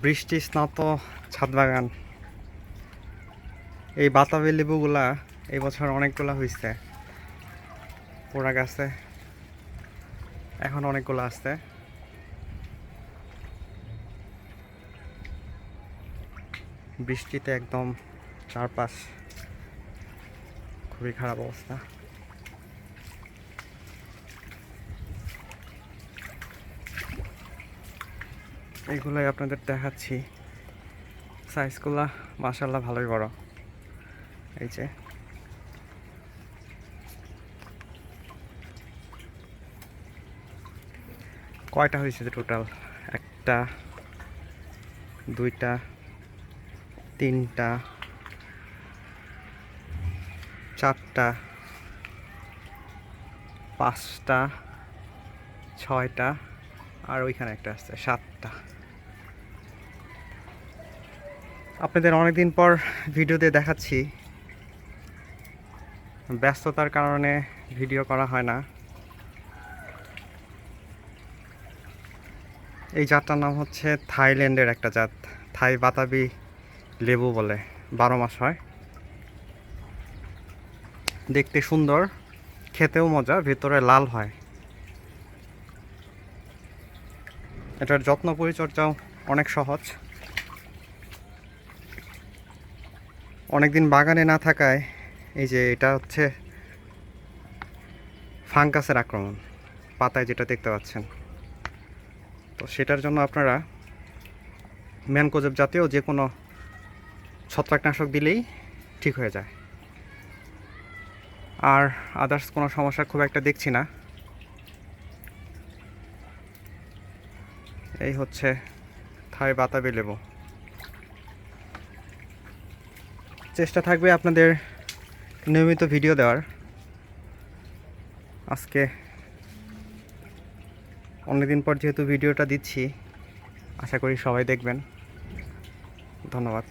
বৃষ্টি স্নাত ছাদ বাগান। এই বাতাবি লেবুগুলা এই বছর অনেকগুলা হয়েছে পোড়া গাছে এখন অনেকগুলো আসছে বৃষ্টিতে একদম চারপাশ খুবই খারাপ অবস্থা। এইগুলোই আপনাদের দেখাচ্ছি। সাইজগুলা মাসাল্লাহ ভালোই বড়। এই যে। কয়টা হয়েছে টোটাল একটা, দুইটা, তিনটা, চারটা, পাঁচটা, ছয়টা আর ওইখানে একটা আসছে সাতটা। আপনাদের অনেকদিন পর ভিডিওতে দেখাচ্ছি। ব্যস্ততার কারণে ভিডিও করা হয় না। এই জাতটার নাম হচ্ছে থাইল্যান্ডের একটা জাত, থাই বাতাবি লেবু বলে, বারো মাস হয়। দেখতে সুন্দর, খেতেও মজা, ভেতরে লাল হয়। এটার যত্ন পরিচর্যাও অনেক সহজ। অনেকদিন বাগানে না থাকায় এই যে এটা হচ্ছে ফাঙ্কাসের আক্রমণ, পাতায় যেটা দেখতে পাচ্ছেন। তো সেটার জন্য আপনারা ম্যানকোজেব জাতীয় যে কোনো ছত্রাকনাশক দিলেই ঠিক হয়ে যায়। আর আদার্স কোনো সমস্যা খুব একটা দেখছি না। এই হচ্ছে থাই বাতাবি লেবু। চেষ্টা থাকবে আপনাদের নিয়মিত ভিডিও দেওয়ার। আজকে অনেকদিন পর যেহেতু ভিডিওটা দিচ্ছি, আশা করি সবাই দেখবেন। ধন্যবাদ।